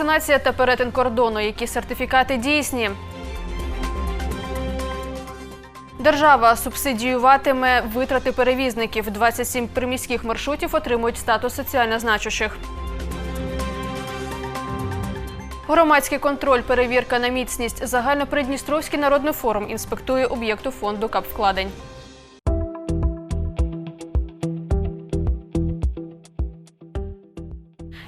вакцинація та перетин кордону, які сертифікати дійсні. Держава субсидіюватиме витрати перевізників. 27 приміських маршрутів отримують статус соціально значущих. Громадський контроль, перевірка на міцність. Загальнопридністровський народний форум інспектує об'єкту фонду капвкладень.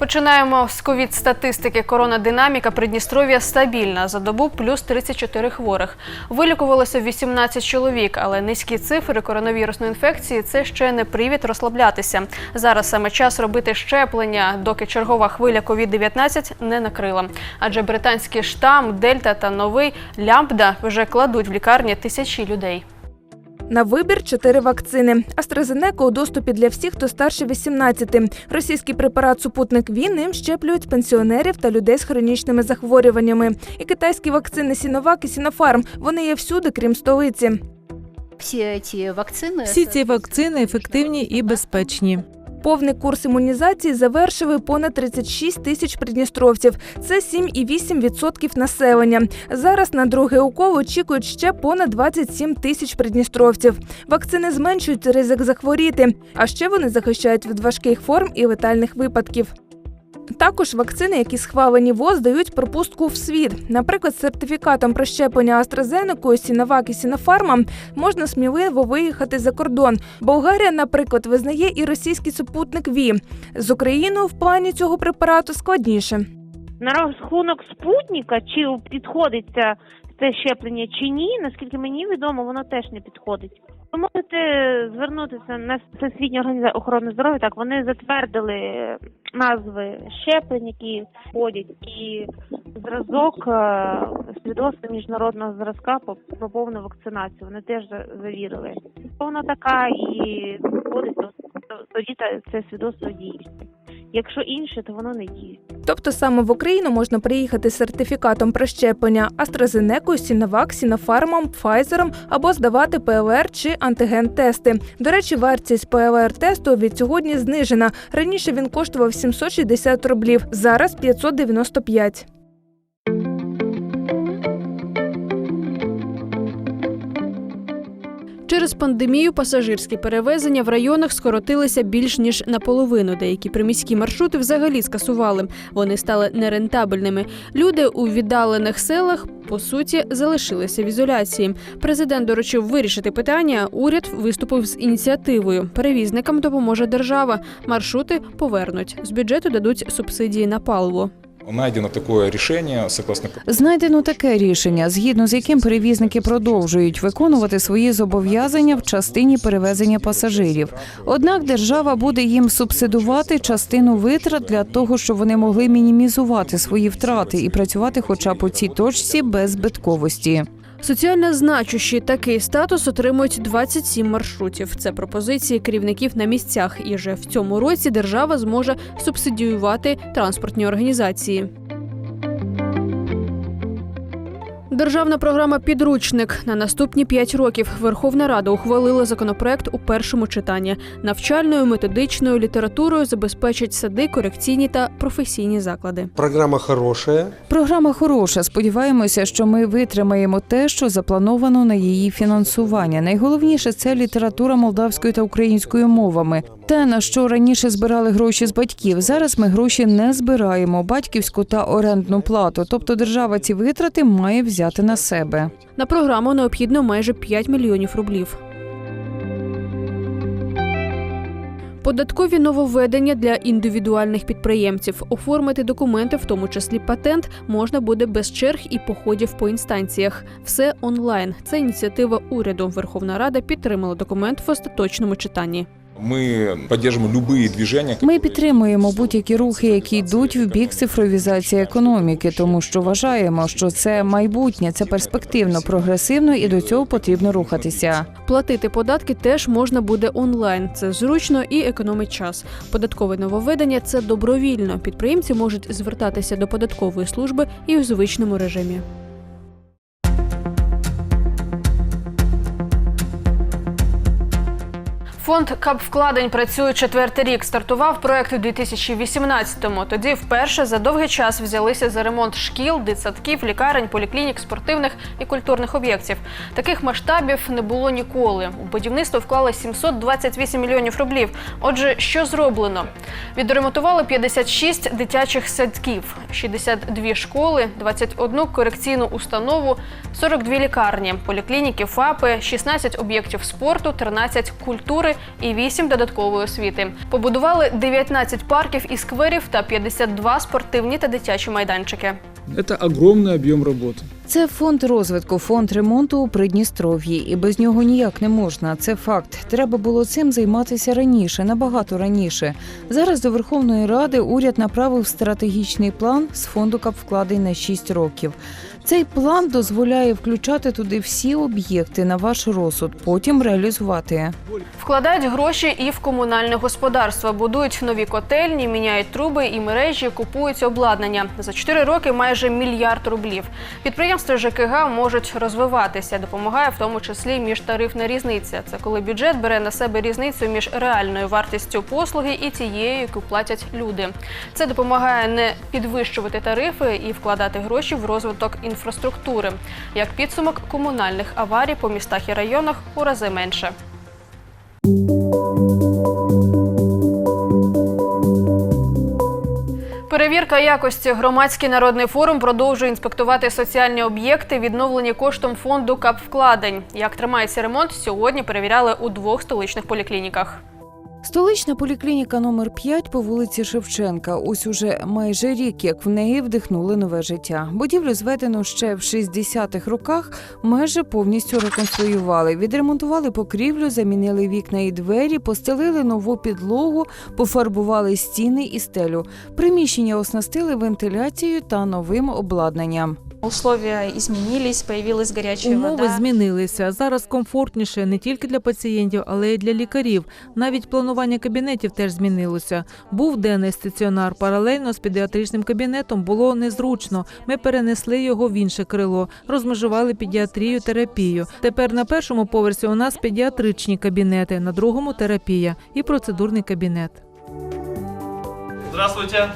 Починаємо з ковід-статистики. Коронадинаміка Придністров'я стабільна. За добу плюс 34 хворих. Вилікувалося 18 чоловік, але низькі цифри коронавірусної інфекції це ще не привід розслаблятися. Зараз саме час робити щеплення, доки чергова хвиля ковід-19 не накрила. Адже британський штам, дельта та новий лямбда вже кладуть в лікарні тисячі людей. На вибір чотири вакцини. Астразенека у доступі для всіх, хто старше 18. Російський препарат супутник Ві ним щеплюють пенсіонерів та людей з хронічними захворюваннями. І китайські вакцини Сіновак і Сінофарм. Вони є всюди, крім столиці. Всі ці вакцини Всі ці вакцини ефективні і безпечні. Повний курс імунізації завершили понад 36 тисяч придністровців. Це 7,8% населення. Зараз на друге укол очікують ще понад 27 тисяч придністровців. Вакцини зменшують ризик захворіти, а ще вони захищають від важких форм і летальних випадків. Також вакцини, які схвалені ВОЗ, дають пропустку в світ. Наприклад, сертифікатом про щеплення AstraZeneca, Сіновак і Сінофарма можна сміливо виїхати за кордон. Болгарія, наприклад, визнає і російський супутник ВІ. З Україною в плані цього препарату складніше. на рахунок спутника, чи підходить це щеплення чи ні, наскільки мені відомо, воно теж не підходить. Ви можете звернутися на Всесвітню організацію охорони здоров'я. Так вони затвердили назви щеплень, які входять, і зразок е, свідоцтва міжнародного зразка по повну вакцинацію. Вони теж за- завірили. Вона така і входить, до це свідоцтво дійсне. Якщо інше, то воно не діє. Тобто саме в Україну можна приїхати з сертифікатом про щеплення AstraZeneca, Sinovac, Sinopharm, Pfizer або здавати ПЛР чи антиген-тести. До речі, вартість ПЛР-тесту від сьогодні знижена. Раніше він коштував 760 рублів, зараз 595. Через пандемію пасажирські перевезення в районах скоротилися більш ніж наполовину. Деякі приміські маршрути взагалі скасували. Вони стали нерентабельними. Люди у віддалених селах по суті залишилися в ізоляції. Президент доручив вирішити питання. Уряд виступив з ініціативою. Перевізникам допоможе держава. Маршрути повернуть з бюджету дадуть субсидії на паливо. Найдено такое рішення согласно Знайдено таке рішення, згідно з яким перевізники продовжують виконувати свої зобов'язання в частині перевезення пасажирів. Однак держава буде їм субсидувати частину витрат для того, щоб вони могли мінімізувати свої втрати і працювати, хоча б у цій точці без збитковості. Соціально значущі такий статус отримують 27 маршрутів. Це пропозиції керівників на місцях. І вже в цьому році держава зможе субсидіювати транспортні організації. Державна програма Підручник на наступні 5 років Верховна Рада ухвалила законопроект у першому читанні. Навчальною методичною літературою забезпечать сади, корекційні та професійні заклади. Программа хорошая. Програма хороша. Сподіваємося, що ми витримаємо те, що заплановано на її фінансування. Найголовніше це література молдавською та українською мовами. Те, на що раніше збирали гроші з батьків. Зараз ми гроші не збираємо батьківську та орендну плату. Тобто держава ці витрати має взяти на себе. На програму необхідно майже 5 мільйонів рублів. Податкові нововведення для індивідуальних підприємців. Оформити документи, в тому числі патент, можна буде без черг і походів по інстанціях. Все онлайн. Це ініціатива уряду. Верховна Рада підтримала документ в остаточному читанні. Мы поддерживаем любые движения. Ми підтримуємо будь-які рухи, які йдуть в бік цифровізації економіки, тому що вважаємо, що це майбутнє, це перспективно, прогресивно і до цього потрібно рухатися. Платити податки теж можна буде онлайн. Це зручно і економить час. Податкове нововведення це добровільно. Підприємці можуть звертатися до податкової служби і у звичному режимі. Фонд капвкладень працює четвертий рік. Стартував проект у 2018-му. Тоді вперше за довгий час взялися за ремонт шкіл, дитсадків, лікарень, поліклінік, спортивних і культурних об'єктів. Таких масштабів не було ніколи. У будівництво вклали 728 мільйонів рублів. Отже, що зроблено? Відремонтували 56 дитячих садків, 62 школи, 21 корекційну установу, 42 лікарні, поліклініки, ФАПи, 16 об'єктів спорту, 13 культури і 8 додаткової освіти. Побудували 19 парків і скверів та 52 спортивні та дитячі майданчики. Это огромный объем работы. Це фонд розвитку, фонд ремонту у Придністров'ї, і без нього ніяк не можна. Це факт. Треба було цим займатися раніше, набагато раніше. Зараз до Верховної Ради уряд направив стратегічний план з фонду капвкладень на 6 років. Цей план дозволяє включати туди всі об'єкти на ваш розсуд, потім реалізувати. Вкладають гроші і в комунальне господарство, будують нові котельні, міняють труби і мережі, купують обладнання. За 4 роки майже мільярд рублів. Підприємства ЖКГ можуть розвиватися. Допомагає в тому числі міжтарифна різниця. Це коли бюджет бере на себе різницю між реальною вартістю послуги і тією, яку платять люди. Це допомагає не підвищувати тарифи і вкладати гроші в розвиток інфраструктури. Як підсумок комунальних аварій по містах і районах у рази менше. Перевірка якості громадський народний форум продовжує інспектувати соціальні об'єкти, відновлені коштом фонду капвкладень. Як тримається ремонт, сьогодні перевіряли у двох столичних поліклініках. Столична поліклініка номер 5 по вулиці Шевченка. Ось уже майже рік, як в неї вдихнули нове життя. Будівлю зведено ще в 60-х роках, майже повністю реконструювали. Відремонтували покрівлю, замінили вікна і двері, постелили нову підлогу, пофарбували стіни і стелю. Приміщення оснастили вентиляцією та новим обладнанням. Условия изменились, появилась горячая Умови вода. змінилися. Зараз комфортніше не тільки для пацієнтів, але й для лікарів. Навіть планування кабінетів теж змінилося. Був денний стаціонар. Паралельно з педіатричним кабінетом було незручно. Ми перенесли його в інше крило, розмежували педіатрію, терапію. Тепер на першому поверсі у нас педіатричні кабінети, на другому терапія і процедурний кабінет. Здравствуйте.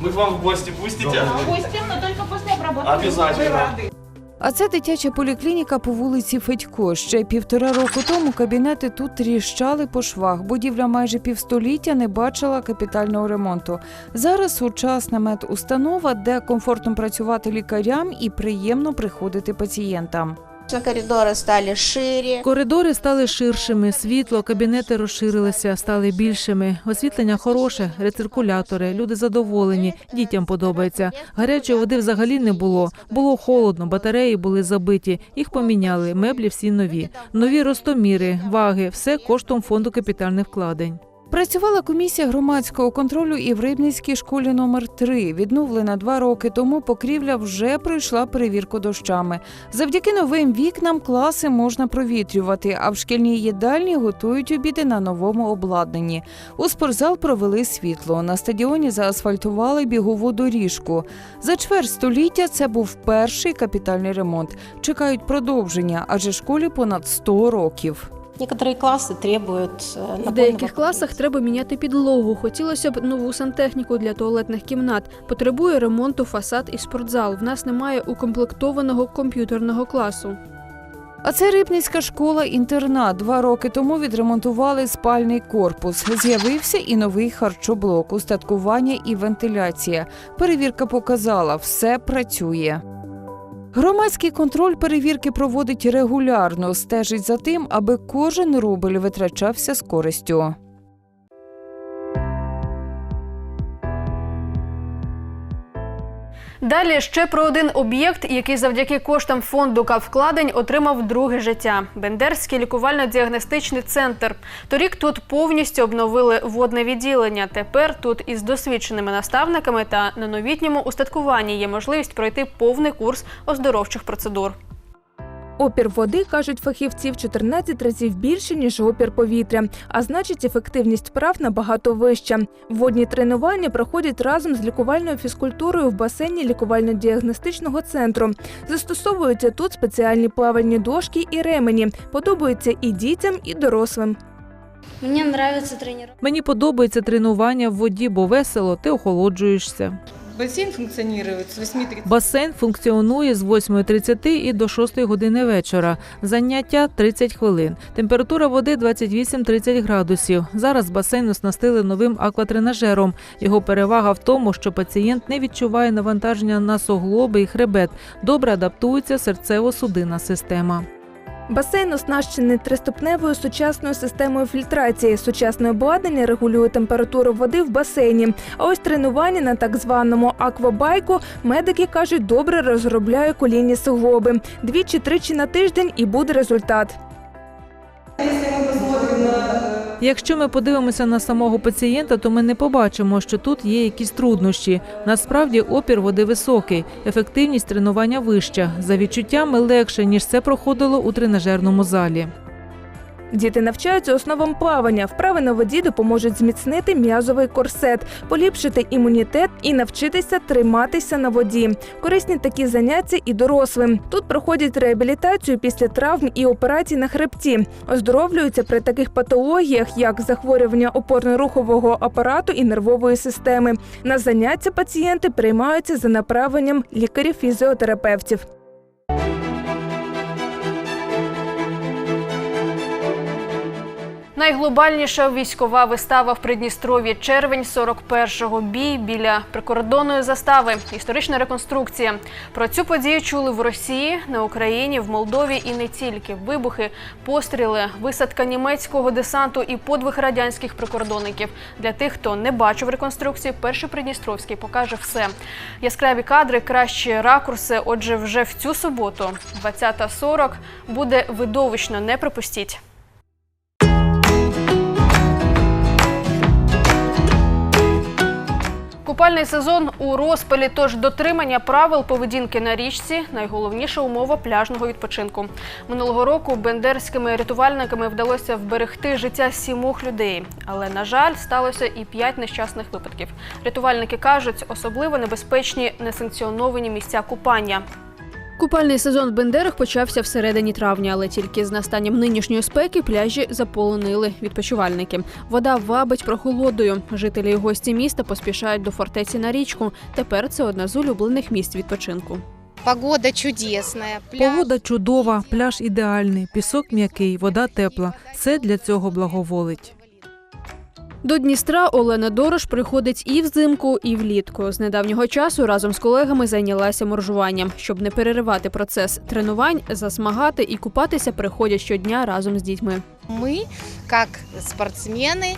Мы к вам в гости пустите? Пустим, но только после обработки. Обязательно. А це дитяча поліклініка по вулиці Федько. Ще півтора року тому кабінети тут тріщали по швах. Будівля майже півстоліття не бачила капітального ремонту. Зараз сучасна медустанова, де комфортно працювати лікарям і приємно приходити пацієнтам. Коридоры стали шире. Коридори стали ширшими, світло, кабінети розширилися, стали більшими. Освітлення хороше, рециркулятори, люди задоволені, дітям подобається. Гарячої води взагалі не було. Було холодно, батареї були забиті. Їх поміняли, меблі всі нові. Нові ростоміри, ваги, все коштом фонду капітальних вкладень. Працювала комісія громадського контролю і в Рибницькій школі номер 3 Відновлена два роки тому покрівля вже пройшла перевірку дощами. Завдяки новим вікнам класи можна провітрювати, а в шкільній їдальні готують обіди на новому обладнанні. У спортзал провели світло. На стадіоні заасфальтували бігову доріжку. За чверть століття це був перший капітальний ремонт. Чекають продовження, адже школі понад 100 років. Некоторые классы требуют э, В напольного деяких класах треба міняти підлогу. Хотілося б нову сантехніку для туалетних кімнат. Потребує ремонту фасад і спортзал. В нас немає укомплектованого комп'ютерного класу. А це Рибницька школа-інтернат. Два роки тому відремонтували спальний корпус. З'явився і новий харчоблок, устаткування і вентиляція. Перевірка показала, все працює. Громадський контроль перевірки проводить регулярно, стежить за тим, аби кожен рубль витрачався з користю. Далі ще про один об'єкт, який завдяки коштам фонду капвкладень отримав друге життя Бендерський лікувально-діагностичний центр. Торік тут повністю обновили водне відділення. Тепер тут із досвідченими наставниками та на новітньому устаткуванні є можливість пройти повний курс оздоровчих процедур. Опір води, кажуть фахівці, в 14 разів більше, ніж опір повітря, а значить, ефективність прав набагато вища. Водні тренування проходять разом з лікувальною фізкультурою в басейні лікувально-діагностичного центру. Застосовуються тут спеціальні плавальні дошки і ремені. Подобаються і дітям, і дорослим. Мені подобається тренування. Мені подобається тренування в воді, бо весело, ти охолоджуєшся. Бассейн функционирует с 8.30. Басейн функціонує з 8.30 і до 6 години вечора. Заняття 30 хвилин. Температура води 28-30 градусів. Зараз басейн оснастили новим акватренажером. Його перевага в тому, що пацієнт не відчуває навантаження на суглоби і хребет. Добре адаптується серцево-судинна система. Басейн оснащений триступневою сучасною системою фільтрації. Сучасне обладнання регулює температуру води в басейні. А ось тренування на так званому аквабайку медики кажуть, добре розробляє колінні суглоби. Двічі-тричі на тиждень і буде результат. Якщо ми подивимося на самого пацієнта, то ми не побачимо, що тут є якісь труднощі. Насправді опір води високий, ефективність тренування вища. За відчуттями легше, ніж це проходило у тренажерному залі. Діти навчаються основам плавання. Вправи на воді допоможуть зміцнити м'язовий корсет, поліпшити імунітет і навчитися триматися на воді. Корисні такі заняття і дорослим. Тут проходять реабілітацію після травм і операцій на хребті. Оздоровлюються при таких патологіях, як захворювання опорно-рухового апарату і нервової системи. На заняття пацієнти приймаються за направленням лікарів-фізіотерапевтів. Найглобальніша військова вистава в Придністров'ї червень 41-го бій біля прикордонної застави. Історична реконструкція. Про цю подію чули в Росії, на Україні, в Молдові і не тільки. Вибухи, постріли, висадка німецького десанту і подвиг радянських прикордонників. Для тих, хто не бачив реконструкції, перший Придністровський покаже все. Яскраві кадри, кращі ракурси. Отже, вже в цю суботу, 20.40, буде видовищно. Не пропустіть. Купальний сезон у розпалі, тож дотримання правил поведінки на річці найголовніша умова пляжного відпочинку. Минулого року бендерськими рятувальниками вдалося вберегти життя сімох людей, але на жаль, сталося і п'ять нещасних випадків. Рятувальники кажуть, особливо небезпечні несанкціоновані місця купання. Купальний сезон в Бендерах почався всередині травня, але тільки з настанням нинішньої спеки пляжі заполонили відпочивальники. Вода вабить прохолодою. Жителі і гості міста поспішають до фортеці на річку. Тепер це одна з улюблених місць відпочинку. Погода чудесная. Погода чудова, пляж ідеальний, пісок м'який, вода тепла. Все для цього благоволить. До Дністра Олена Дорош приходить і взимку, і влітку. З недавнього часу разом з колегами зайнялася моржуванням. Щоб не переривати процес тренувань, засмагати і купатися приходять щодня разом з дітьми. Ми, як спортсмени,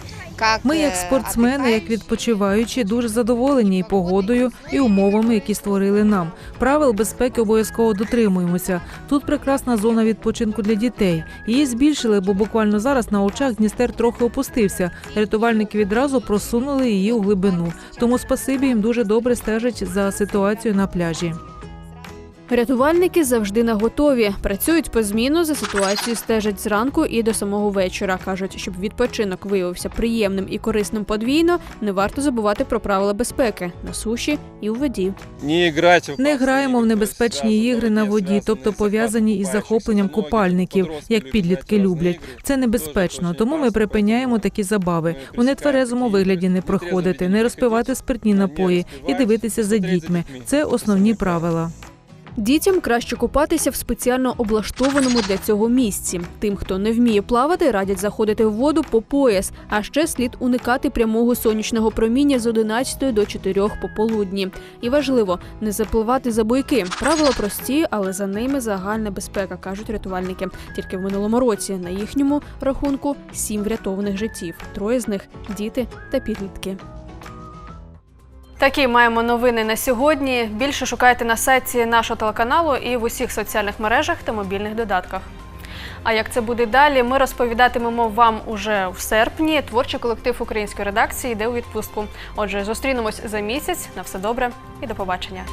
Ми, як спортсмени, як відпочиваючі, дуже задоволені і погодою, і умовами, які створили нам. Правил безпеки обов'язково дотримуємося. Тут прекрасна зона відпочинку для дітей. Її збільшили, бо буквально зараз на очах Дністер трохи опустився. Рятувальники відразу просунули її у глибину. Тому спасибі їм дуже добре стежать за ситуацією на пляжі. Рятувальники завжди на готові. Працюють по зміну за ситуацією стежать зранку і до самого вечора. кажуть, щоб відпочинок виявився приємним і корисним подвійно, не варто забувати про правила безпеки на суші і у воді. Не граємо в небезпечні ігри на воді, тобто пов'язані із захопленням купальників, як підлітки люблять. Це небезпечно, тому ми припиняємо такі забави. У нетверезому вигляді не проходити, не розпивати спиртні напої і дивитися за дітьми. Це основні правила. Дітям краще купатися в спеціально облаштованому для цього місці. Тим, хто не вміє плавати, радять заходити в воду по пояс. А ще слід уникати прямого сонячного проміння з 11 до 4 пополудні. І важливо не запливати за бойки. Правила прості, але за ними загальна безпека, кажуть рятувальники. Тільки в минулому році на їхньому рахунку сім врятованих життів. Троє з них діти та підлітки. Такі маємо новини на сьогодні. Більше шукайте на сайті нашого телеканалу і в усіх соціальних мережах та мобільних додатках. А як це буде далі, ми розповідатимемо вам уже в серпні. Творчий колектив української редакції йде у відпустку. Отже, зустрінемось за місяць. На все добре і до побачення.